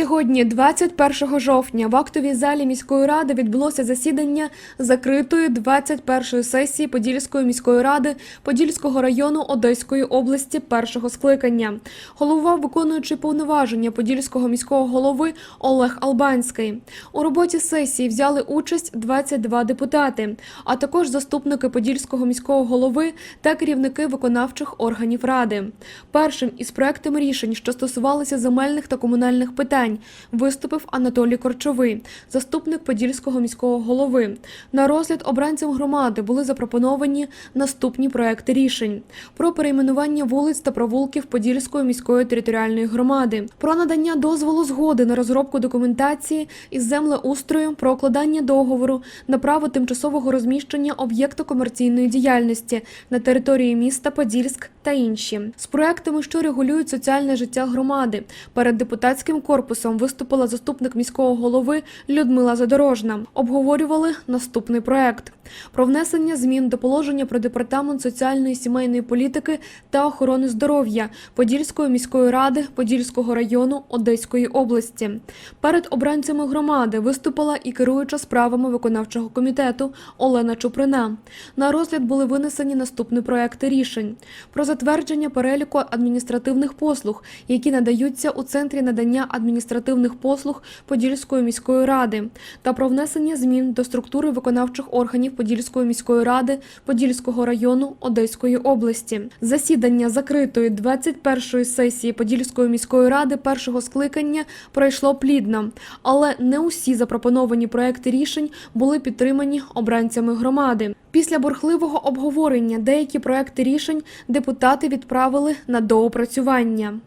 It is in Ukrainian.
Сьогодні, 21 жовтня, в актовій залі міської ради відбулося засідання закритої 21-ї сесії Подільської міської ради Подільського району Одеської області першого скликання. Голова, виконуючи повноваження Подільського міського голови Олег Албанський. У роботі сесії взяли участь 22 депутати, а також заступники Подільського міського голови та керівники виконавчих органів ради. Першим із проектами рішень, що стосувалися земельних та комунальних питань, виступив Анатолій Корчовий, заступник Подільського міського голови. На розгляд обранцям громади були запропоновані наступні проекти рішень: про перейменування вулиць та провулків Подільської міської територіальної громади, про надання дозволу згоди на розробку документації із землеустрою, про укладання договору на право тимчасового розміщення об'єкту комерційної діяльності на території міста Подільськ та інші з проектами, що регулюють соціальне життя громади. Перед депутатським корпусом виступила заступник міського голови Людмила Задорожна. Обговорювали наступний проект про внесення змін до положення про департамент соціальної сімейної політики та охорони здоров'я Подільської міської ради Подільського району Одеської області. Перед обранцями громади виступила і керуюча справами виконавчого комітету Олена Чуприна. На розгляд були винесені наступні проекти рішень про затвердження переліку адміністративних послуг, які надаються у центрі надання адміністративних послуг Подільської міської ради, та про внесення змін до структури виконавчих органів Подільської міської ради Подільського району Одеської області. Засідання закритої 21-ї сесії Подільської міської ради першого скликання пройшло плідно, але не усі запропоновані проекти рішень були підтримані обранцями громади. Після бурхливого обговорення деякі проекти рішень депутати відправили на доопрацювання.